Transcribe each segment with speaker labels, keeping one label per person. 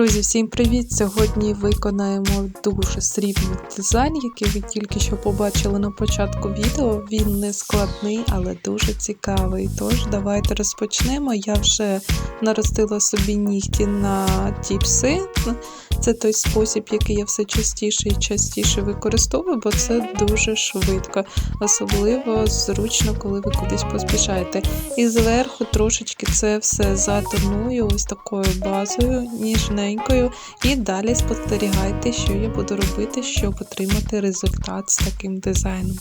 Speaker 1: Друзі, всім привіт! Сьогодні виконаємо дуже срібний дизайн, який ви тільки що побачили на початку відео. Він не складний, але дуже цікавий. Тож, давайте розпочнемо. Я вже наростила собі нігті на тіпси. Це той спосіб, який я все частіше і частіше використовую, бо це дуже швидко, особливо зручно, коли ви кудись поспішаєте. І зверху трошечки це все затоную ось такою базою, ніжненькою. І далі спостерігайте, що я буду робити, щоб отримати результат з таким дизайном.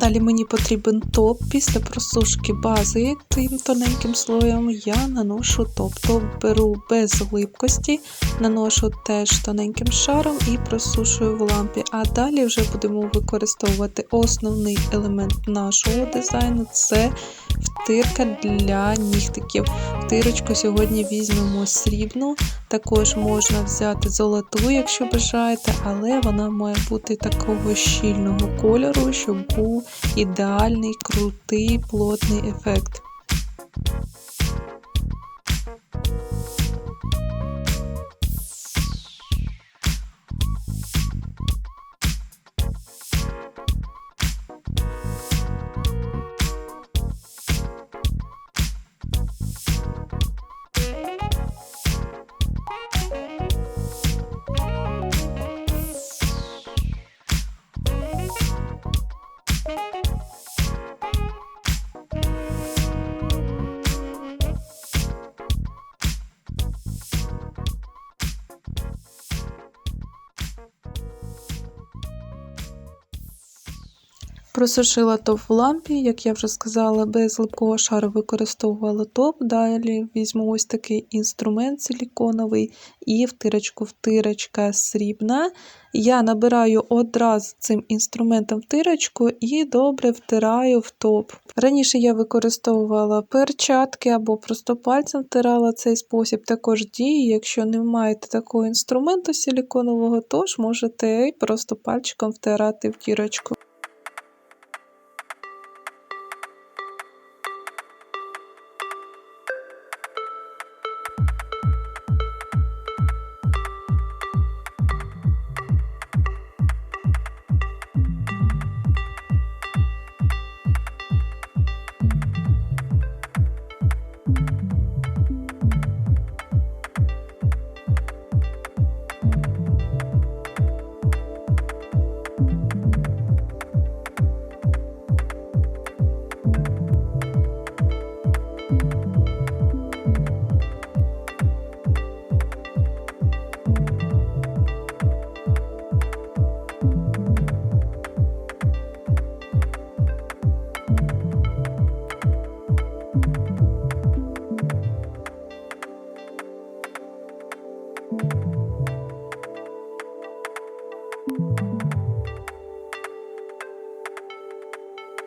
Speaker 1: Далі мені потрібен топ. Після просушки бази тим тоненьким слоєм я наношу топ. Топ беру без глибкості, наношу теж тоненьким шаром і просушую в лампі. А далі вже будемо використовувати основний елемент нашого дизайну це втирка для нігтиків. Втирочку сьогодні візьмемо срібну, також можна взяти золоту, якщо бажаєте, але вона має бути такого щільного кольору, щоб був ідеальний, крутий, плотний ефект. Просушила топ в лампі, як я вже сказала, без липкого шару використовувала топ. Далі візьму ось такий інструмент силіконовий і втирочку втирочка срібна. Я набираю одразу цим інструментом втирочку і добре втираю в топ. Раніше я використовувала перчатки або просто пальцем втирала цей спосіб. Також діє, якщо не маєте такого інструменту силіконового, то можете просто пальчиком втирати в дірочку.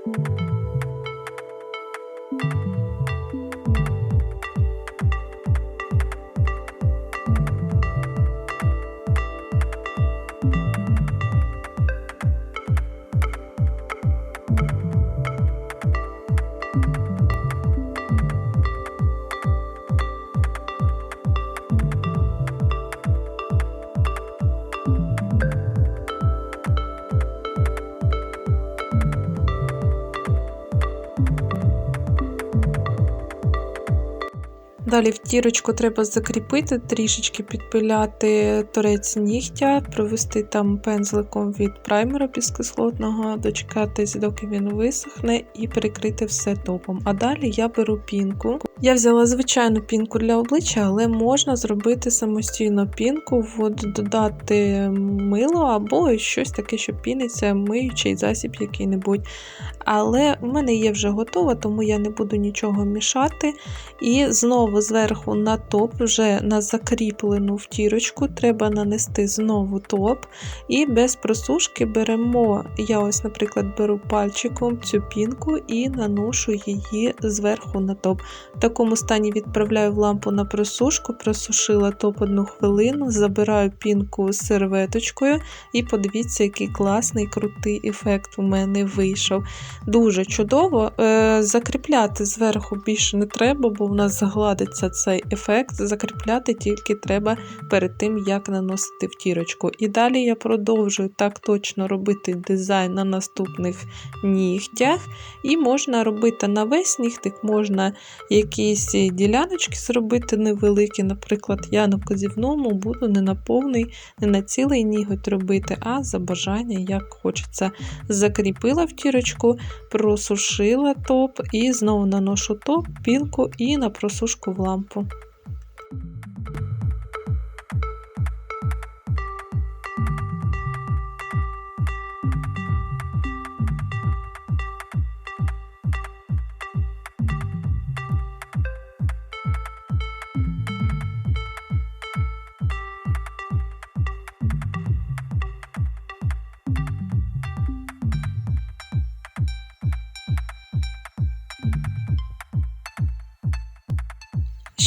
Speaker 1: thank you Далі втірочку треба закріпити, трішечки підпиляти торець нігтя, провести там пензликом від праймера піскислотного, дочекатись, доки він висохне, і перекрити все топом. А далі я беру пінку. Я взяла звичайну пінку для обличчя, але можна зробити самостійно пінку, от, додати мило або щось таке, що піниться, миючий засіб який-небудь. Але в мене є вже готова, тому я не буду нічого мішати. І знову зверху на топ, вже на закріплену втірочку, треба нанести знову топ. І без просушки беремо, я ось, наприклад, беру пальчиком цю пінку і наношу її зверху на топ. Такому стані відправляю в лампу на просушку, просушила топ одну хвилину, забираю пінку з серветочкою, і подивіться, який класний крутий ефект у мене вийшов. Дуже чудово. Е, закріпляти зверху більше не треба, бо в нас загладиться цей ефект. Закріпляти тільки треба перед тим, як наносити втірочку. І далі я продовжую так точно робити дизайн на наступних нігтях. І можна робити на весь нігтик, можна якісь діляночки зробити невеликі. Наприклад, я на вказівному буду не на повний, не на цілий ніготь робити, а за бажання, як хочеться. Закріпила втірочку, просушила топ і знову наношу топ, пінку і на просушку в лампу.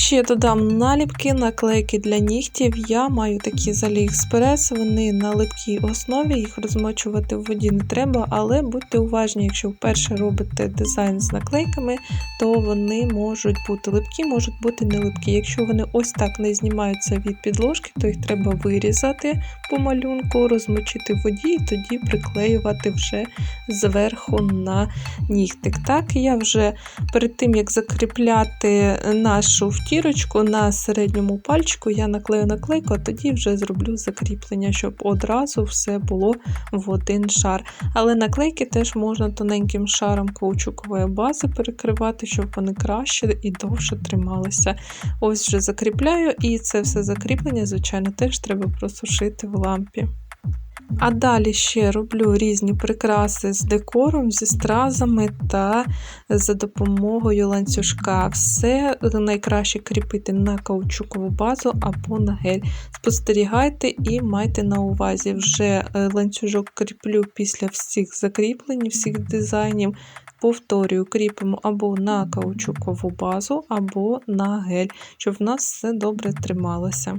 Speaker 1: Ще додам наліпки, наклейки для нігтів. Я маю такі з AliExpress, вони на липкій основі, їх розмочувати в воді не треба, але будьте уважні, якщо вперше робите дизайн з наклейками, то вони можуть бути липкі, можуть бути не липкі. Якщо вони ось так не знімаються від підложки, то їх треба вирізати по малюнку, розмочити в воді і тоді приклеювати вже зверху на нігтик. Так, я вже перед тим, як закріпляти нашу втірочку на середньому пальчику я наклею наклейку, а тоді вже зроблю закріплення, щоб одразу все було в один шар. Але наклейки теж можна тоненьким шаром каучукової бази перекривати, щоб вони краще і довше трималися. Ось вже закріпляю, і це все закріплення, звичайно, теж треба просушити в лампі. А далі ще роблю різні прикраси з декором, зі стразами та за допомогою ланцюжка. Все найкраще кріпити на каучукову базу або на гель. Спостерігайте і майте на увазі, вже е, ланцюжок кріплю після всіх закріплень, всіх дизайнів. Повторюю, кріпимо або на каучукову базу, або на гель, щоб в нас все добре трималося.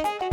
Speaker 1: Thank you.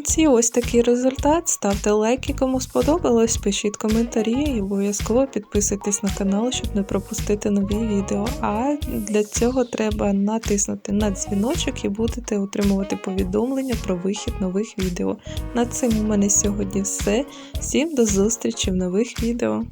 Speaker 1: Кінці ось такий результат. Ставте лайки, кому сподобалось, пишіть коментарі і обов'язково підписуйтесь на канал, щоб не пропустити нові відео. А для цього треба натиснути на дзвіночок і будете отримувати повідомлення про вихід нових відео. На цим у мене сьогодні все. Всім до зустрічі в нових відео.